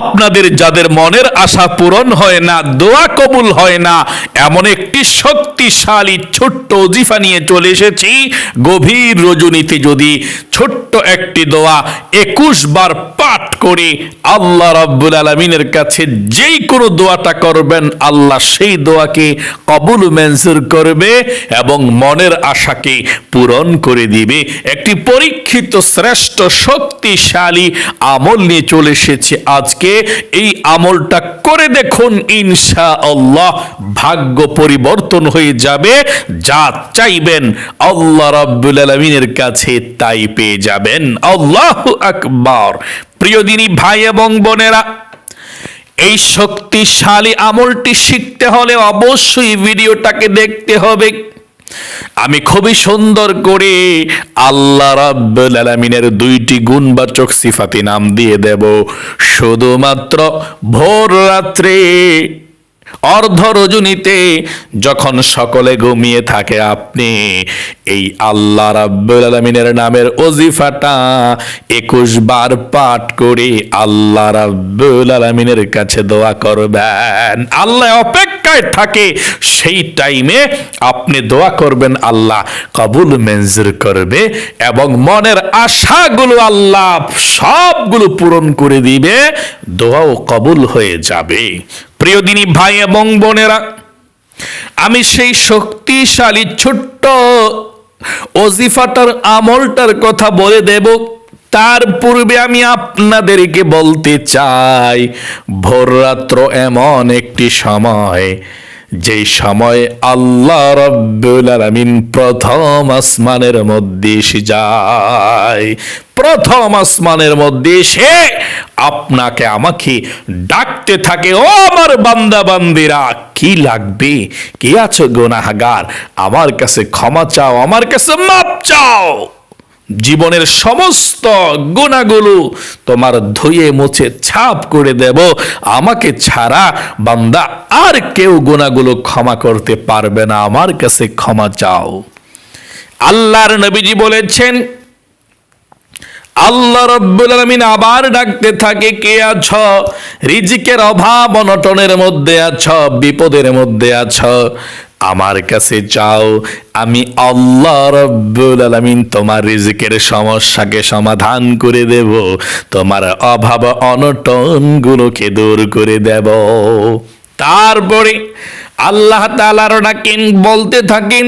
আপনাদের যাদের মনের আশা পূরণ হয় না, দোয়া কবুল হয় না, এমন একটি শক্তিশালী ছোট্ট অজিফা নিয়ে চলে এসেছি। গভীর রজনীতে যদি ছোট্ট একটি দোয়া একুশ বার পাঠ করে আল্লাহ রাব্বুল আলমিনের কাছে যেই কোনো দোয়াটা করবেন, আল্লাহ সেই দোয়াকে কবুল মেনসুর করবে এবং মনের আশাকে পূরণ করে দিবে। একটি পরীক্ষিত শ্রেষ্ঠ শক্তিশালী আমল নিয়ে চলে এসেছে আজকে। এই আমলটা করে দেখুন ইনশা আল্লাহ ভাগ্য পরিবর্তন হয়ে যাবে। যা চাইবেন আল্লাহ রাব্বুল আলমিনের কাছে তাই পেয়ে যাবেন। আল্লাহ আকবার। প্রিয় দিনী ভাই এবং বোনেরা, এই শক্তিশালী আমলটি শিখতে হলে অবশ্যই ভিডিওটাকে দেখতে হবে। আমি খুবই সুন্দর করে আল্লাহ রাব্বুল আলামিনের দুইটি গুণবাচক সিফাতি নাম দিয়ে দেব। শুধুমাত্র ভোর রাত্রে, অর্ধ রজনীতে যখন সকলে ঘুমিয়ে থাকে, আপনি এই আল্লাহ রাব্বুল আলামিনের নামের ওজিফাটা একুশ বার পাঠ করে আল্লাহ রাব্বুল আলামিনের কাছে দোয়া করবেন। আল্লাহ অপেক্ষায় থাকে, সেই টাইমে আপনি দোয়া করবেন আল্লাহ, কবুল মঞ্জুর করবে এবং মনের আশাগুলো আল্লাহ সবগুলো পূরণ করে দিবে, দোয়াও কবুল হয়ে যাবে। প্রিয় দিনী ভাই এবং বোনেরা, আমি সেই শক্তিশালী ছোট্ট অজিফাটার আমলটার কথা বলে দেব। তার পূর্বে আমি আপনাদেরকে বলতে চাই ভোররাত্র এমন একটি সময় যেই সময় আল্লাহ রব্বুল আলামিন প্রথম আসমানের মধ্যে এসে যায়। প্রথম আসমানের মধ্যে এসে আপনাকে আমাকে ডাকতে থাকে, ও আমার বান্দা বান্দিরা কি লাগবে? কে আছো গোনাহাগার? আমার কাছে ক্ষমা চাও, আমার কাছে মাপ চাও। জীবনের সমস্ত গুণাগুলো তোমার ধুয়ে মুছে ছাপ করে দেব। আমাকে ছাড়া বান্দা আর কেউ গুণাগুলো ক্ষমা করতে পারবে না। আমার কাছে ক্ষমা চাও। আল্লাহর নবীজি বলেছেন, আল্লাহ রব্বুল আলমিন আবার ডাকতে থাকে, কে আছ? রিজিকের অভাব, অনটনের মধ্যে আছ, বিপদের মধ্যে আছ। আমার কাছে যাও, আমি আল্লাহ রব্বুল আলমিন তোমার রিজিকের সমস্যাকে সমাধান করে দেব, তোমার অভাব অনটন গুলোকে দূর করে দেব। তারপরে আল্লাহ তালার ডাকেন বলতে থাকেন,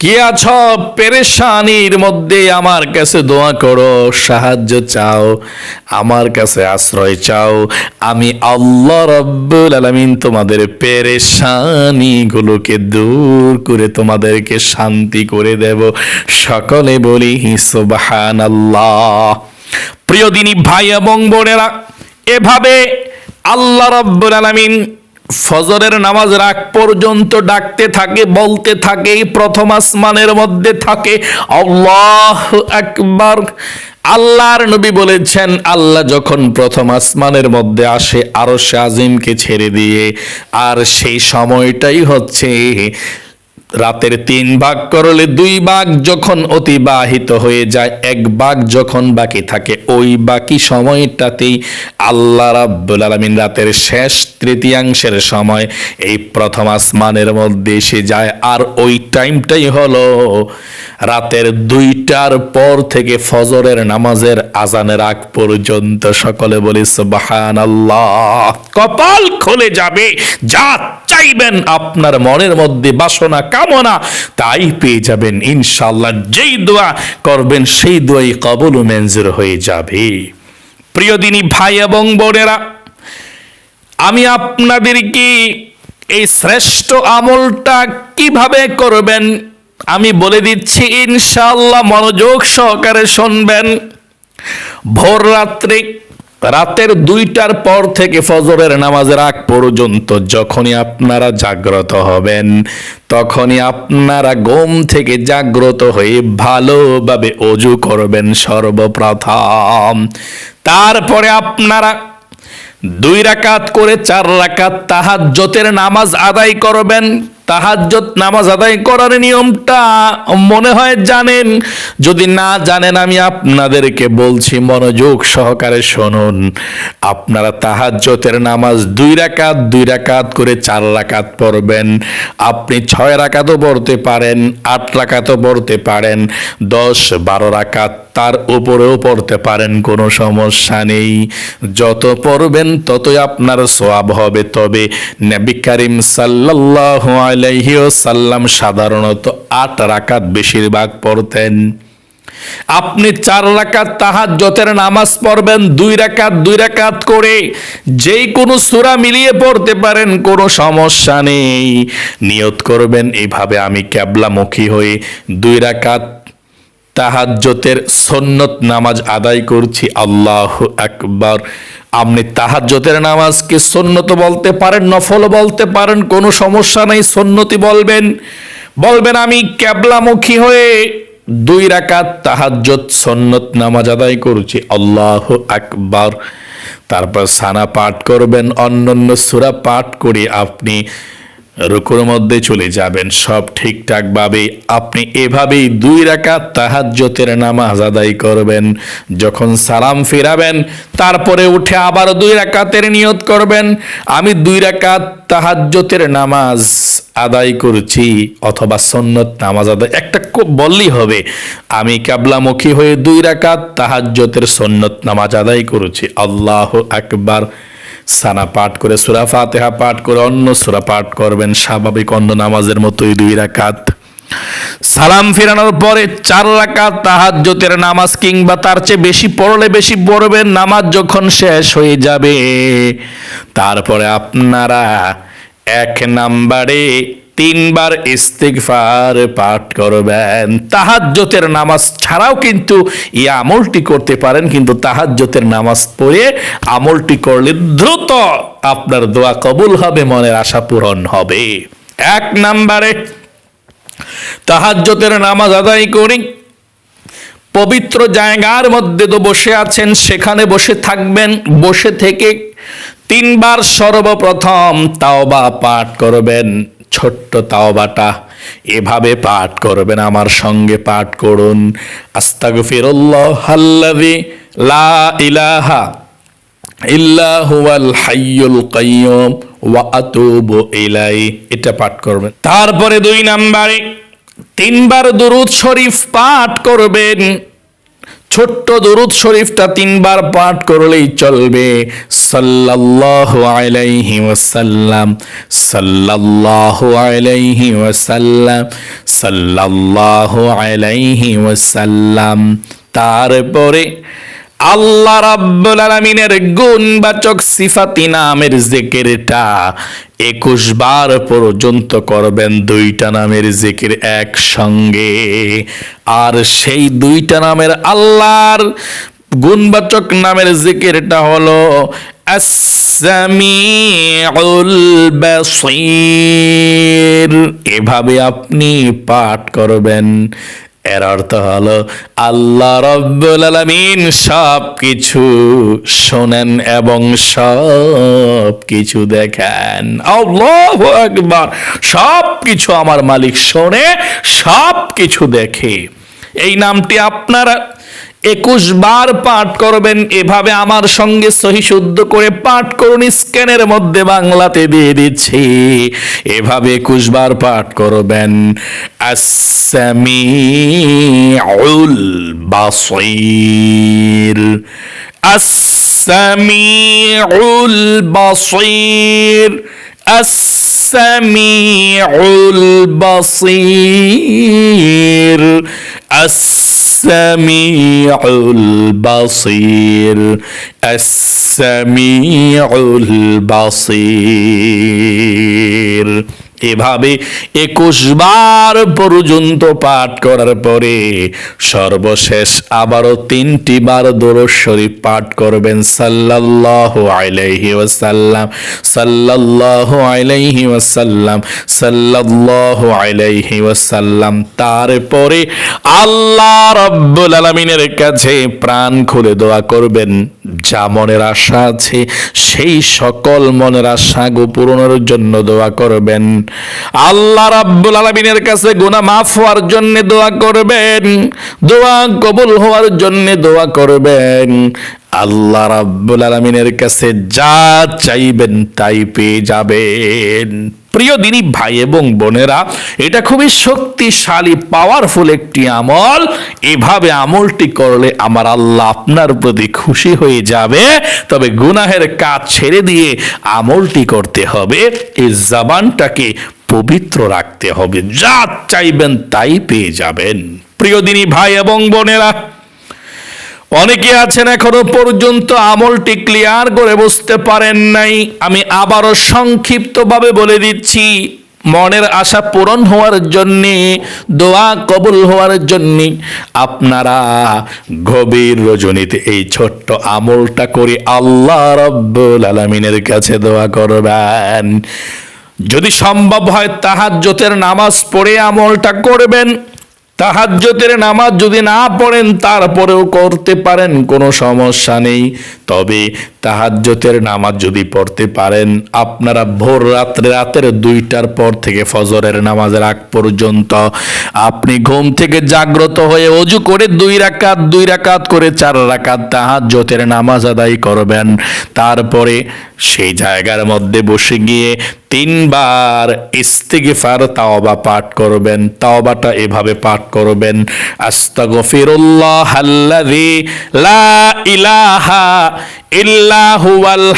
কি আছ? পেরেশানির মধ্যে আমার কাছে দোয়া করো, সাহায্য চাও, আমার কাছে আশ্রয় চাও। আমি আল্লাহ রব্বুল আলমিন তোমাদের পেরেশানিগুলোকে দূর করে তোমাদেরকে শান্তি করে দেব। সকলে বলি সুবাহান আল্লাহ প্রিয় দিনী ভাই এবং বোনেরা, এভাবে আল্লাহ রব্বুল আলমিন ফজরের নামাজ রাগ পর্যন্ত ডাকতে থাকে, বলতে থাকে প্রথম আসমানের মধ্যে থাকে, আল্লাহ একবার আল্লাহর নবী বলেছেন, আল্লাহ যখন প্রথম আসমানের মধ্যে আসে আরও আজিমকে ছেড়ে দিয়ে, আর সেই সময়টাই হচ্ছে রাতের তিন ভাগ করলে দুই ভাগ যখন অতিবাহিত হয়ে যায়, এক ভাগ যখন বাকি থাকে, ওই বাকি সময়টাতেই আল্লাহ রাব্বুল আলামিন রাতের শেষ তৃতীয়াংশের সময় এই প্রথম আসমানের মধ্যে এসে যায়। আর ওই টাইমটাই হলো রাতের দুইটার পর থেকে ফজরের নামাজের আজানের আগ পর্যন্ত সকলে বলি সুবাহান আল্লাহ কপাল খুলে যাবে, যা চাইবেন, আপনার মনের মধ্যে বাসনা, কামনা, তাই পেয়ে যাবেন। ইনশাল্লাহ যেই দোয়া করবেন, সেই দোয়াই কবল মঞ্জুর হয়ে যাবে। প্রিয় দিনী ভাই এবং বোনেরা, আমি আপনাদেরকে এই শ্রেষ্ঠ আমলটা কীভাবে করবেন, আমি বলে দিচ্ছি ইনশাল্লাহ মনোযোগ সহকারে শুনবেন। ভোর রাত্রে রাতের দুইটার পর থেকে ফজরের নামাজের আগ পর্যন্ত যখনই আপনারা জাগ্রত হবেন, তখনই আপনারা ঘুম থেকে জাগ্রত হয়ে ভালোভাবে অজু করবেন সর্বপ্রথম। তারপরে আপনারা দুই রাকাত করে চার রাকাত তাহাজ্জতের নামাজ আদায় করবেন। তাহাজ্জত নামাজ আদায় করার নিয়মটা মনে হয় জানেন। যদি না জানেন, আমি আপনাদেরকে বলছি, মনোযোগ সহকারে শুনুন। আপনারা তাহাজ্জতের নামাজ দুই রাকাত দুই রাকাত করে চার রাকাত পড়বেন। আপনি ছয় রাকাতও পড়তে পারেন, আট রাকাতও পড়তে পারেন, দশ, বারো রাকাত তার উপরেও পড়তে পারেন, কোনো সমস্যা নেই। যত পড়বেন, ততই আপনার সোয়াব হবে। তবে নবী করিম সাল্লাল্লাহু আলাইহি সাল্লাম সাধারণত আট রাকাত বেশিরভাগ পড়তেন। আপনি চার রাকাত তাহাজ্জতের নামাজ পড়বেন, দুই রাকাত দুই রাকাত করে যেই কোনো সূরা মিলিয়ে পড়তে পারেন, কোনো সমস্যা নেই। নিয়ত করবেন এইভাবে আমি ক্যাবলামুখী হয়ে দুই রাকাত তাহাজ্জতের সন্নত নামাজ আদায় করছি, আল্লাহ আকবার। আপনি তাহাজ্জতের নামাজকে সন্নত বলতে পারেন, নফল বলতে পারেন, কোনো সমস্যা নেই, সন্নতি বলবেন। বলবেন, আমি ক্যাবলামুখী হয়ে দুই রাকাত তাহাজ্জত সন্নত নামাজ আদায় করছি, আল্লাহ আকবার। তারপর সানা পাঠ করবেন, অন্যান্য সুরা পাঠ করে আপনি রুকুর মধ্যে চলে যাবেন। সব ঠিকঠাক ভাবে আপনি এভাবেই দুই রাকাত তাহাজ্জতের নামাজ আদায় করবেন। যখন সালাম ফেরাবেন, তারপরে উঠে আবার দুই রাকাতের নিয়ত করবেন। আমি দুই রাকাত তাহাজ্জতের নামাজ আদায় করছি অথবা সন্নত নামাজ আদায় একটা খুব বললেই হবে, আমি কাবলামুখী হয়ে দুই রাকাত তাহাজ্জতের সন্নত নামাজ আদায় করছি। আল্লাহ আকবার। সানা পাঠ করে সুরা ফাতেহা পাঠ করে অন্য সুরা পাঠ করবেন, স্বাভাবিক অন্য নামাজের মতোই দুই রাকাত। সালাম ফেরানোর পরে চার রাকাত তাহাজ্জতের নামাজ কিংবা তার চেয়ে বেশি পড়লে বেশি পড়বেন, নামাজ যখন শেষ হয়ে যাবে। তারপরে আপনারা এক নাম্বারে তিনবার ইস্তিগফার পাঠ করবেন। তাহাজ্জতের নামাজ ছাড়াও কিন্তু এই আমলটি করতে পারেন, কিন্তু তাহাজ্জতের নামাজ পড়ে আমলটি করলে দ্রুত আপনার দোয়া কবুল হবে, মনের আশা পূরণ হবে। এক নাম্বারে, তাহাজ্জতের নামাজ আদায় করি। পবিত্র জায়গার মধ্যে তো বসে আছেন, সেখানে বসে থাকবেন, বসে থেকে তিনবার সর্বপ্রথম তাওবা পাঠ করবেন। ছোট্ট তাওবাটা এভাবে পাঠ করবেন, আমার সঙ্গে পাঠ করুন। আস্তাগফিরুল্লাহ আল্লাযী লা ইলাহা ইল্লা হুয়াল হাইয়ুল কাইয়ুম ওয়া এটা পাঠ করবেন। তারপরে দুই নাম্বারে তিনবার দুরুদ শরীফ পাঠ করবেন। ছোট্ট দরুদ শরীফটা তিনবার পাঠ করলেই চলবে। সাল্লাল্লাহু আলাইহি ওয়াসাল্লাম, সাল্লাল্লাহু আলাইহি ওয়াসাল্লাম, সাল্লাল্লাহু আলাইহি ওয়াসাল্লাম। তারপরে আল্লাহ রাব্বুল আলামিনের গুণবাচক সিফাতি নামের জিকিরটা একুশ বার পর্যন্ত করবেন, দুইটা নামের জিকির একসঙ্গে। আর সেই দুইটা নামের আল্লাহর গুণবাচক নামের জিকিরটা হলো, আস-সামিউল বাসীর। এভাবে আপনি পাঠ করবেন। এর অর্থ হলো, আল্লাহ রব্বুল আলামিন সব কিছু শোনেন এবং সব কিছু দেখেন আকবার। সব কিছু আমার মালিক শোনে সব কিছু দেখে। এই নামটি আপনারা একুশ বার পাঠ করবেন। এভাবে আমার সঙ্গে সহি শুদ্ধ করে পাঠ করুন। স্ক্যানের মধ্যে বাংলাতে দিয়ে দিচ্ছি। এভাবে একুশ বার পাঠ করবেন। আসামিউল বাসির। আসামিউল বাসির। আসামিউল বাসির। السميع البصير السميع البصير. এভাবে একুশ বার পর্যন্ত পাঠ করার পরে সর্বশেষ আবারও তিনটি বার দরজ পাঠ করবেন সাল্লাল্লাহু আলাইহি ওয়াসাল্লাম, সাল্লাল্লাহু আলাইহি ওয়াসাল্লাম, সাল্লাল্লাহু আলাইহি ওয়াসাল্লাম। তারপরে আল্লাহ রব্বুল আলামিনের কাছে প্রাণ খুলে দোয়া করবেন। যা মনের আশা আছে, সেই সকল মনের আশা পূরণের জন্য দোয়া করবেন। আল্লাহ রাব্বুল আলামিনের কাছে গুনাহ মাফ হওয়ার জন্য দোয়া করবেন। দোয়া কবুল হওয়ার জন্য দোয়া করবেন। আল্লাহ রাব্বুল আলামিনের কাছে যা চাইবেন তাই পেয়ে যাবেন। প্রিয় দিনী ভাই এবং বোনেরা, এটা খুবই শক্তিশালী পাওয়ারফুল একটি আমল। এভাবে আমলটি করলে আমার আল্লাহ আপনার প্রতি খুশি হয়ে যাবে। তবে গুনাহের কাজ ছেড়ে দিয়ে আমলটি করতে হবে। এই জবানটাকে পবিত্র রাখতে হবে। যা চাইবেন তাই পেয়ে যাবেন। প্রিয় দিনী ভাই এবং বোনেরা অনেকে আছেন এখনও পর্যন্ত আমলটি ক্লিয়ার করে বুঝতে পারেন নাই। আমি আবারও সংক্ষিপ্তভাবে বলে দিচ্ছি, মনের আশা পূরণ হওয়ার জন্যে, দোয়া কবুল হওয়ার জন্যে আপনারা গভীর রজনীতে এই ছোট্ট আমলটা করে আল্লাহ রব্বুল আলমিনের কাছে দোয়া করবেন। যদি সম্ভব হয় তাহাজ্জতের নামাজ পড়ে আমলটা করবেন। তাহাজ্জতের নামাজ যদি না পড়েন তারপরেও করতে পারেন কোনো সমস্যা নেই। তবে তাহাজ্জতের নামাজ যদি পড়তে পারেন, আপনারা ভোর রাত্রে, রাতের দুইটার পর থেকে ফজরের নামাজের আগ পর্যন্ত আপনি ঘুম থেকে জাগ্রত হয়ে অজু করে দুই রাকাত দুই রাকাত করে চার রাকাত তাহাজ্জতের নামাজ আদায় করবেন। তারপরে সেই জায়গার মধ্যে বসে গিয়ে তিনবার ইস্তিগফার, তাওবা পাঠ করবেন। তাওবাটা এভাবে পাঠ করবেন, আস্তাগফিরুল্লাহ আল্লাযী লা ইলাহা ইল্লা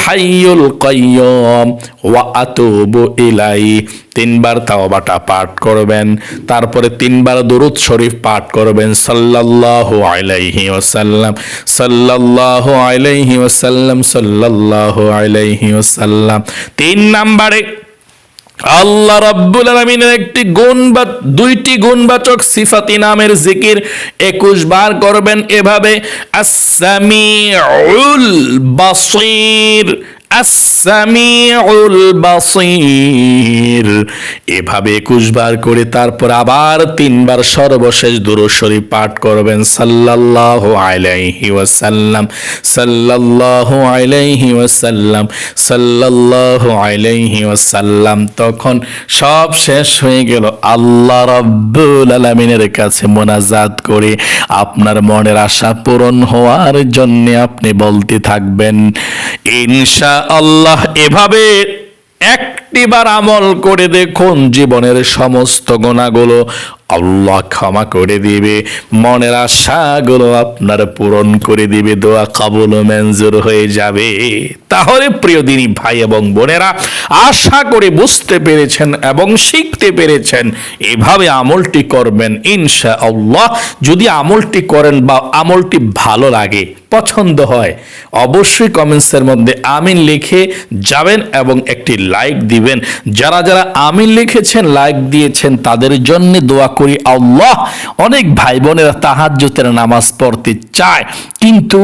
হাইয়ুল কাইয়্যুম, ওয়া আতুবু ইলাই তিনবার তাওবাটা পাঠ করবেন, তারপরে তিনবার দরুদ শরীফ পাঠ করবেন, সাল্লাল্লাহু আলাইহি ওয়াসাল্লাম, সাল্লাল্লাহু আলাইহি ওয়াসাল্লাম, সাল্লাল্লাহু আলাইহি ওয়াসাল্লাম। তিন নম্বরে আল্লাহ রাব্বুল আলামিনের একটি গুণ বা দুইটি গুণবাচক সিফাতি নামের জিকির একুশ বার করবেন এভাবে আসামিউল বাসির আসামিউল বাসির। এভাবে একুশ বার করে তারপর আবার তিনবার সর্বশেষ দুরুশরী পাঠ করবেন সাল্লাল্লাহু আলাইহি ওয়াসাল্লাম। সাল্লাল্লাহু আলাইহি ওয়াসাল্লাম, সাল্লাল্লাহু আলাইহি ওয়াসাল্লাম। তখন সব শেষ হয়ে গেল। আল্লাহ রাব্বুল আলামিনের কাছে মোনাজাত করে আপনার মনের আশা পূরণ হওয়ার জন্য আপনি বলতে থাকবেন, ইনশা আল্লাহ এভাবে একটিবার আমল করে দেখুন জীবনের সমস্ত গোনাগুলো আল্লাহ ক্ষমা করে দিবে। মনের আশাগুলো আপনার পূরণ করে দিবে। দোয়া কাবুল মঞ্জুর হয়ে যাবে। তাহলে প্রিয় দিনী ভাই এবং বোনেরা, আশা করে বুঝতে পেরেছেন এবং শিখতে পেরেছেন, এভাবে আমলটি করবেন ইনশা আল্লাহ যদি আমলটি করেন বা আমলটি ভালো লাগে, পছন্দ হয়, অবশ্যই কমেন্টসের মধ্যে আমিন লিখে যাবেন এবং একটি লাইক দিবেন। যারা যারা আমিন লিখেছেন, লাইক দিয়েছেন, তাদের জন্য দোয়া করি আল্লাহ। অনেক ভাই বোনেরা তাহাজ্জুতের নামাজ পড়তে চায়, কিন্তু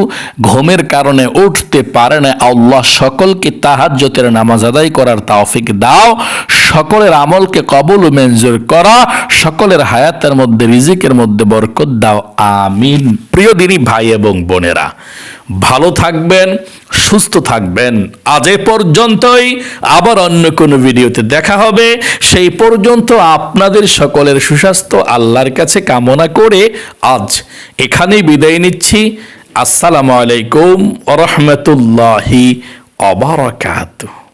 ঘুমের কারণে উঠতে পারে না। আল্লাহ সকলকে তাহাজ্জুতের নামাজ আদায় করার তৌফিক দাও। সকলের আমলকে কবুল ও মঞ্জুর করা। সকলের হায়াতের মধ্যে, রিজিকের মধ্যে বরকত দাও। আমিন। প্রিয় দিনী ভাই এবং বোনেরা ভালো থাকবেন, সুস্থ থাকবেন। আজ এ পর্যন্তই, আবার অন্য কোনো ভিডিওতে দেখা হবে। সেই পর্যন্ত আপনাদের সকলের সুস্বাস্থ্য, আল্লাহর কাছে কামনা করে আজ এখানেই বিদায় নিচ্ছি। আসসালামু আলাইকুম রহমতুল্লাহি অবরাকাতুহ